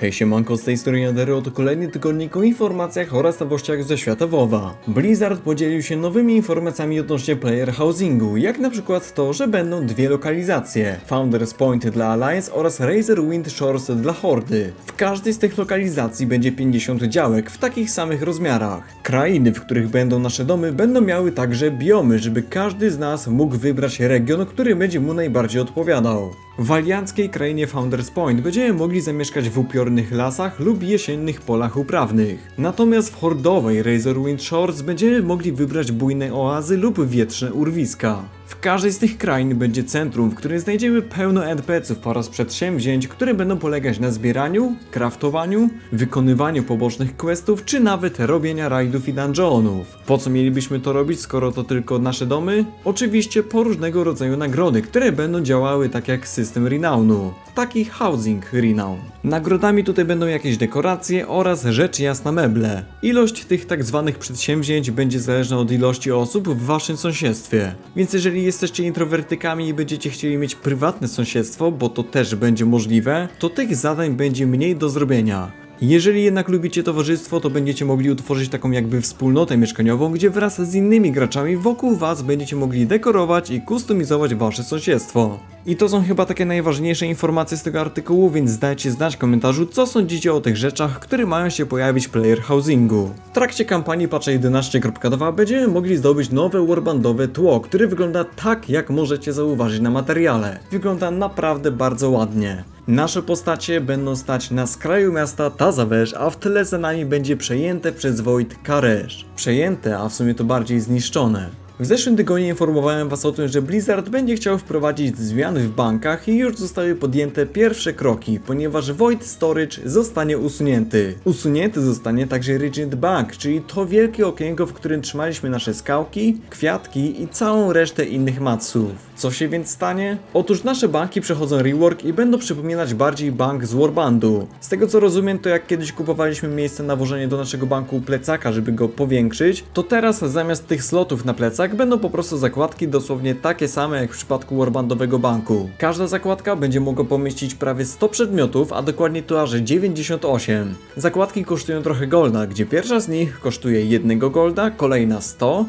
Hej siemanko, z tej strony Jadery, oto kolejny tygodnik o informacjach oraz nowościach ze świata WoWa. Blizzard podzielił się nowymi informacjami odnośnie player housingu, jak na przykład to, że będą dwie lokalizacje. Founders Point dla Alliance oraz Razor Wind Shores dla Hordy. W każdej z tych lokalizacji będzie 50 działek w takich samych rozmiarach. Krainy, w których będą nasze domy, będą miały także biomy, żeby każdy z nas mógł wybrać region, który będzie mu najbardziej odpowiadał. W alianckiej krainie Founders Point będziemy mogli zamieszkać w upiornych lasach lub jesiennych polach uprawnych. Natomiast w hordowej Razorwind Shores będziemy mogli wybrać bujne oazy lub wietrzne urwiska. W każdej z tych krain będzie centrum, w którym znajdziemy pełno NPC-ów oraz przedsięwzięć, które będą polegać na zbieraniu, kraftowaniu, wykonywaniu pobocznych questów, czy nawet robienia rajdów i dungeonów. Po co mielibyśmy to robić, skoro to tylko nasze domy? Oczywiście po różnego rodzaju nagrody, które będą działały tak jak system Renownu. Taki housing Renown. Nagrodami tutaj będą jakieś dekoracje oraz rzecz jasna meble. Ilość tych tak zwanych przedsięwzięć będzie zależna od ilości osób w waszym sąsiedztwie. Więc jeżeli jesteście introwertykami i będziecie chcieli mieć prywatne sąsiedztwo, bo to też będzie możliwe, to tych zadań będzie mniej do zrobienia. Jeżeli jednak lubicie towarzystwo, to będziecie mogli utworzyć taką jakby wspólnotę mieszkaniową, gdzie wraz z innymi graczami wokół was będziecie mogli dekorować i kustomizować wasze sąsiedztwo. I to są chyba takie najważniejsze informacje z tego artykułu, więc dajcie znać w komentarzu, co sądzicie o tych rzeczach, które mają się pojawić w player housingu. W trakcie kampanii patcha 11.2 będziemy mogli zdobyć nowe warbandowe tło, które wygląda tak, jak możecie zauważyć na materiale. Wygląda naprawdę bardzo ładnie. Nasze postacie będą stać na skraju miasta Tazawesz, a w tle za nami będzie przejęte przez Wojt Karesz. Przejęte, a w sumie to bardziej zniszczone. W zeszłym tygodniu informowałem Was o tym, że Blizzard będzie chciał wprowadzić zmiany w bankach i już zostały podjęte pierwsze kroki, ponieważ Void Storage zostanie usunięty. Usunięty zostanie także Regent Bank, czyli to wielkie okienko, w którym trzymaliśmy nasze skałki, kwiatki i całą resztę innych matsów. Co się więc stanie? Otóż nasze banki przechodzą rework i będą przypominać bardziej bank z Warbandu. Z tego co rozumiem, to jak kiedyś kupowaliśmy miejsce na włożenie do naszego banku plecaka, żeby go powiększyć, to teraz zamiast tych slotów na plecak będą po prostu zakładki dosłownie takie same jak w przypadku Warbandowego banku. Każda zakładka będzie mogła pomieścić prawie 100 przedmiotów, a dokładnie to aż 98. Zakładki kosztują trochę golda, gdzie pierwsza z nich kosztuje 1 golda, kolejna 100,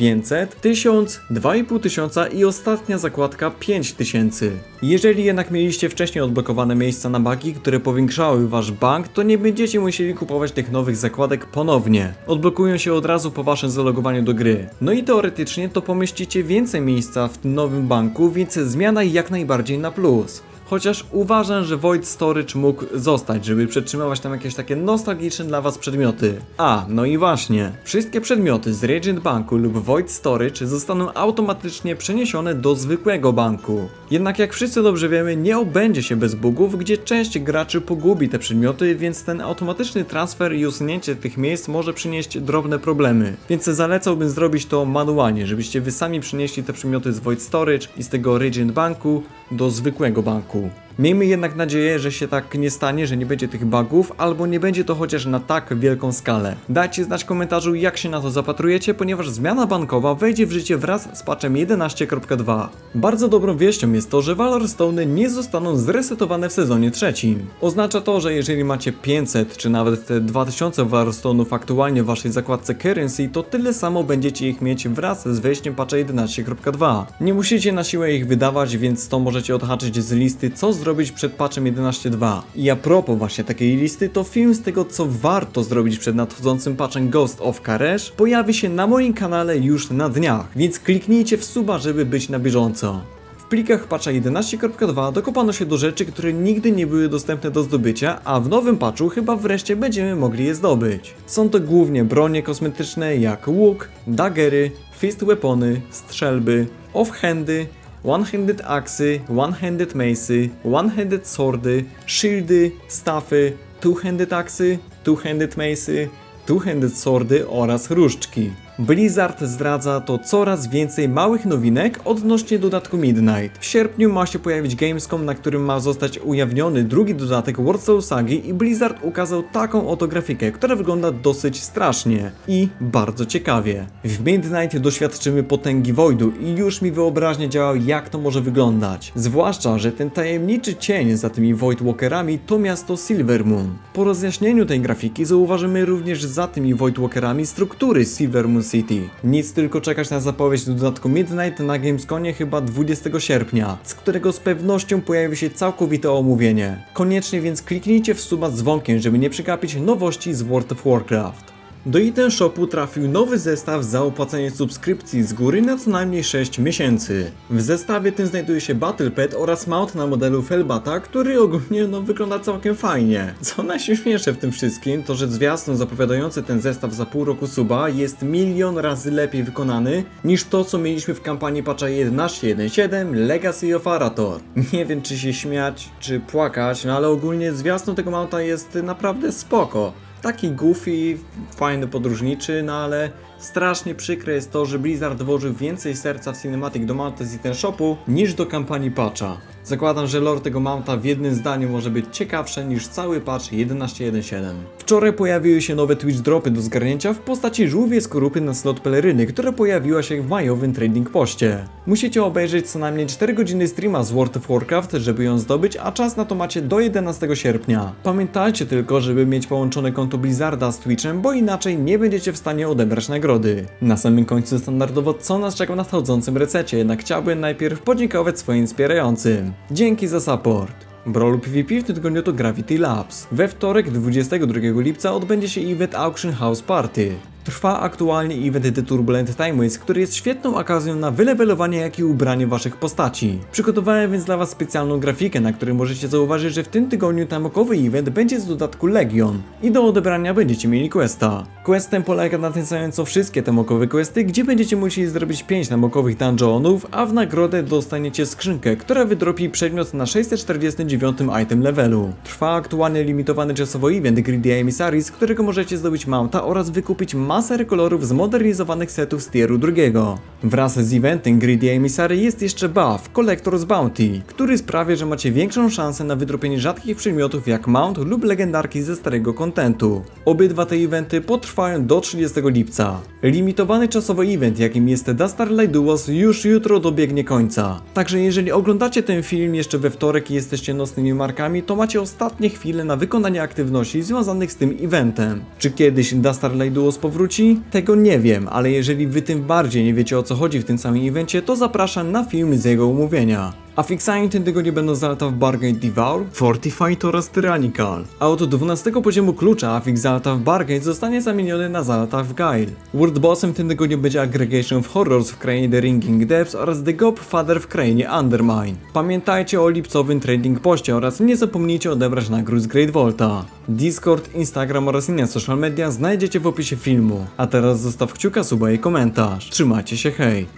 500, 1000, 2,5 tysiąca i ostatnia zakładka 5000. Jeżeli jednak mieliście wcześniej odblokowane miejsca na bagi, które powiększały wasz bank, to nie będziecie musieli kupować tych nowych zakładek ponownie. Odblokują się od razu po waszym zalogowaniu do gry. No i teoretycznie to pomieścicie więcej miejsca w tym nowym banku, więc zmiana jak najbardziej na plus. Chociaż uważam, że Void Storage mógł zostać, żeby przetrzymywać tam jakieś takie nostalgiczne dla Was przedmioty. A, no i właśnie. Wszystkie przedmioty z Regent Banku lub Void Storage zostaną automatycznie przeniesione do zwykłego banku. Jednak jak wszyscy dobrze wiemy, nie obędzie się bez bugów, gdzie część graczy pogubi te przedmioty, więc ten automatyczny transfer i usunięcie tych miejsc może przynieść drobne problemy. Więc zalecałbym zrobić to manualnie, żebyście Wy sami przynieśli te przedmioty z Void Storage i z tego Regent Banku do zwykłego banku. Cool. Miejmy jednak nadzieję, że się tak nie stanie, że nie będzie tych bugów, albo nie będzie to chociaż na tak wielką skalę. Dajcie znać w komentarzu, jak się na to zapatrujecie, ponieważ zmiana bankowa wejdzie w życie wraz z patchem 11.2. Bardzo dobrą wieścią jest to, że Valor Stone nie zostaną zresetowane w sezonie trzecim. Oznacza to, że jeżeli macie 500 czy nawet te 2000 Valor Stone'ów aktualnie w waszej zakładce Currency, to tyle samo będziecie ich mieć wraz z wejściem patcha 11.2. Nie musicie na siłę ich wydawać, więc to możecie odhaczyć z listy, co zrobić przed patchem 11.2. I a propos właśnie takiej listy, to film z tego, co warto zrobić przed nadchodzącym patchem Ghost of Karesh pojawi się na moim kanale już na dniach, więc kliknijcie w suba, żeby być na bieżąco. W plikach patcha 11.2 dokopano się do rzeczy, które nigdy nie były dostępne do zdobycia, a w nowym patchu chyba wreszcie będziemy mogli je zdobyć. Są to głównie bronie kosmetyczne jak łuk, daggery, fist weapony, strzelby, offhandy, one-handed axy, one-handed mace'y, one-handed swordy, shieldy, staffy, two-handed axy, two-handed mace'y, two-handed swordy oraz różdżki. Blizzard zdradza to coraz więcej małych nowinek odnośnie dodatku Midnight. W sierpniu ma się pojawić Gamescom, na którym ma zostać ujawniony drugi dodatek Soul Sagi i Blizzard ukazał taką oto grafikę, która wygląda dosyć strasznie i bardzo ciekawie. W Midnight doświadczymy potęgi Voidu i już mi wyobraźnia działa jak to może wyglądać. Zwłaszcza, że ten tajemniczy cień za tymi Void Walkerami to miasto Silvermoon. Po rozjaśnieniu tej grafiki zauważymy również za tymi Void Walkerami struktury Silvermoon City. Nic tylko czekać na zapowiedź dodatku Midnight na Gamesconie chyba 20 sierpnia, z którego z pewnością pojawi się całkowite omówienie. Koniecznie więc kliknijcie w suba z dzwonkiem, żeby nie przegapić nowości z World of Warcraft. Do item shopu trafił nowy zestaw za opłacenie subskrypcji z góry na co najmniej 6 miesięcy. W zestawie tym znajduje się Battle Pad oraz mount na modelu Felbata, który ogólnie no, wygląda całkiem fajnie. Co najśmieszniejsze w tym wszystkim, to że zwiastun zapowiadający ten zestaw za pół roku suba jest milion razy lepiej wykonany niż to co mieliśmy w kampanii patcha 11.1.7 Legacy of Arator. Nie wiem czy się śmiać, czy płakać, no ale ogólnie zwiastun tego mounta jest naprawdę spoko taki goofy, fajny podróżniczy, no ale strasznie przykre jest to, że Blizzard włożył więcej serca w cinematic do mounta z ten shopu niż do kampanii patcha. Zakładam, że lore tego mounta w jednym zdaniu może być ciekawsze niż cały patch 11.1.7. Wczoraj pojawiły się nowe Twitch dropy do zgarnięcia w postaci żółwie skorupy na slot peleryny, która pojawiła się w majowym trading poście. Musicie obejrzeć co najmniej 4 godziny streama z World of Warcraft, żeby ją zdobyć, a czas na to macie do 11 sierpnia. Pamiętajcie tylko, żeby mieć połączone konto Blizzarda z Twitchem, bo inaczej nie będziecie w stanie odebrać nagrody. Na samym końcu standardowo co nas czeka w nadchodzącym resecie, jednak chciałbym najpierw podziękować swoim wspierającym. Dzięki za support. Brawl PvP w tym tygodniu to Gravity Labs. We wtorek 22 lipca odbędzie się event Auction House Party. Trwa aktualnie event The Turbulent Timeways, który jest świetną okazją na wylewelowanie jak i ubranie waszych postaci. Przygotowałem więc dla was specjalną grafikę, na której możecie zauważyć, że w tym tygodniu tamokowy event będzie z dodatku Legion i do odebrania będziecie mieli questa. Questem polega na tym co wszystkie tamokowe questy, gdzie będziecie musieli zrobić 5 tamokowych dungeonów, a w nagrodę dostaniecie skrzynkę, która wydropi przedmiot na 649 item levelu. Trwa aktualnie limitowany czasowo event Greedy Emissaries, którego możecie zdobyć mounta oraz wykupić masę kolorów zmodernizowanych setów z tieru drugiego. Wraz z eventem Greedy Emissary jest jeszcze buff Collector's Bounty, który sprawia, że macie większą szansę na wydropienie rzadkich przedmiotów jak mount lub legendarki ze starego kontentu. Obydwa te eventy potrwają do 30 lipca. Limitowany czasowo event, jakim jest The Starlight Duos, już jutro dobiegnie końca. Także jeżeli oglądacie ten film jeszcze we wtorek i jesteście nocnymi markami, to macie ostatnie chwile na wykonanie aktywności związanych z tym eventem. Czy kiedyś The Starlight Duos powróci? Tego nie wiem, ale jeżeli wy tym bardziej nie wiecie o co chodzi w tym samym evencie, to zapraszam na film z jego umówienia. A fixami tym tygodniu będą zalata w Bargain Devour, Fortified oraz Tyrannical. A od 12 poziomu klucza Affix zalata w Bargain zostanie zamieniony na zalata w Guile. World Bossem tym tygodniu będzie Aggregation of Horrors w krainie The Ringing Depths oraz The Gob Father w krainie Undermine. Pamiętajcie o lipcowym trading poście oraz nie zapomnijcie odebrać nagród z Great Volta. Discord, Instagram oraz inne social media znajdziecie w opisie filmu. A teraz zostaw kciuka, suba i komentarz. Trzymajcie się, hej!